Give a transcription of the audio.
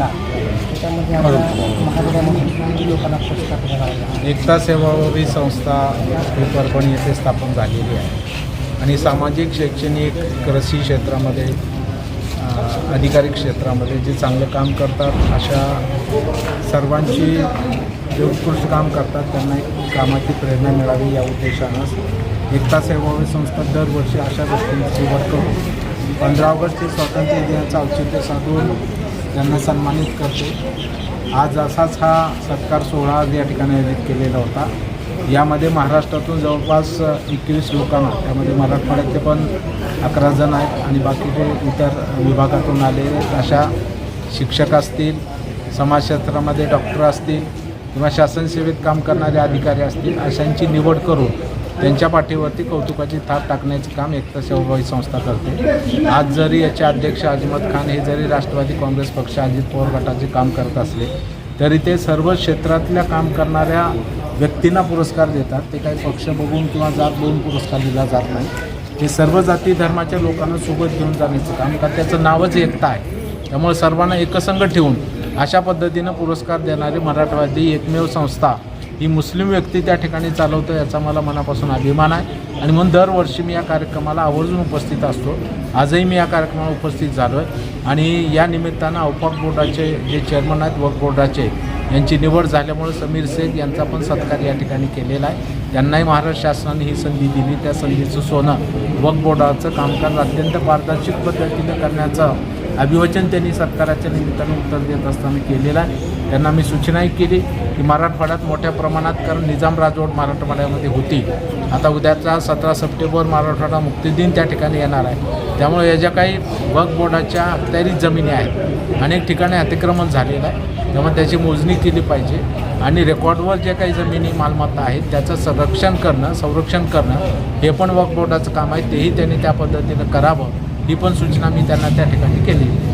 त्यामध्ये आपल्या महाराष्ट्रामध्ये लोकांना एकता सेवाभावी संस्था ही परभणी येथे स्थापन झालेली आहे. आणि सामाजिक शैक्षणिक कृषी क्षेत्रामध्ये अधिकारी क्षेत्रामध्ये जे चांगलं काम करतात अशा सर्वांची जे उत्कृष्ट काम करतात त्यांना एक कामाची प्रेरणा मिळावी या उद्देशानं एकता सेवाभावी संस्था दरवर्षी अशा गोष्टींची सुरुवात करून पंधरा ऑगस्ट हे स्वातंत्र्य दिनाचं औचित्य साधून त्यांना सन्मानित करते. आज असाच हा सत्कार सोहळा आज या ठिकाणी आयोजित केलेला होता. यामध्ये महाराष्ट्रातून जवळपास एकवीस लोकांना त्यामध्ये मराठवाड्यातले पण अकरा जण आहेत आणि बाकीचे इतर विभागातून आलेले अशा शिक्षक असतील समाजशास्त्रामध्ये डॉक्टर असतील किंवा शासन सेवेत काम करणारे अधिकारी असतील अशांची निवड करून त्यांच्या पाठीवरती कौतुकाची थाप टाकण्याचे काम एकता सेवाभावी संस्था करते. आज जरी याचे अध्यक्ष अजमत खान हे जरी राष्ट्रवादी काँग्रेस पक्ष अजित पवार गटाचे काम करत असले तरी ते सर्व क्षेत्रातल्या काम करणाऱ्या व्यक्तींना पुरस्कार देतात. ते काही पक्ष बघून किंवा जात बघून पुरस्कार दिला जात नाही. हे सर्व जाती धर्माच्या लोकांना सोबत घेऊन जाण्याचं काम का त्याचं नावच एकता आहे. त्यामुळे सर्वांना एकसंघ ठेवून अशा पद्धतीनं पुरस्कार देणारी मराठवादी एकमेव संस्था ही मुस्लिम व्यक्ती त्या ठिकाणी चालवतो याचा मला मनापासून अभिमान आहे. आणि म्हणून दरवर्षी मी या कार्यक्रमाला आवर्जून उपस्थित असतो. आजही मी या कार्यक्रमाला उपस्थित झालो आहे आणि या निमित्तानं औपाक बोर्डाचे जे चेअरमन आहेत वर्क बोर्डाचे यांची निवड झाल्यामुळे समीर शेख यांचा पण सत्कार या ठिकाणी केलेला आहे. त्यांनाही महाराष्ट्र शासनाने ही संधी दिली. त्या संधीचं सोनं वक्फ बोर्डाचं कामकाज अत्यंत पारदर्शक पद्धतीनं करण्याचं अभिवचन त्यांनी सरकाराच्या निमित्तानं उत्तर देत असताना केलेलं आहे. त्यांना मी सूचनाही केली की मराठवाड्यात मोठ्या प्रमाणात कारण निजाम राजवट मराठवाड्यामध्ये होती. आता उद्याचा सतरा सप्टेंबर मराठवाडा मुक्तिदिन त्या ठिकाणी येणार आहे. त्यामुळे या ज्या काही वक्फ बोर्डाच्या अखत्यारीत जमिनी आहेत अनेक ठिकाणी अतिक्रमण झालेलं आहे. त्यामुळे त्याची मोजणी केली पाहिजे. आणि रेकॉर्डवर ज्या काही जमिनी मालमत्ता आहेत त्याचं संरक्षण करणं संरक्षण करणं हे पण वक्फ बोर्डाचं काम आहे. तेही त्यांनी त्या पद्धतीनं करावं. ही पण सूचना मी त्यांना त्या ठिकाणी केली.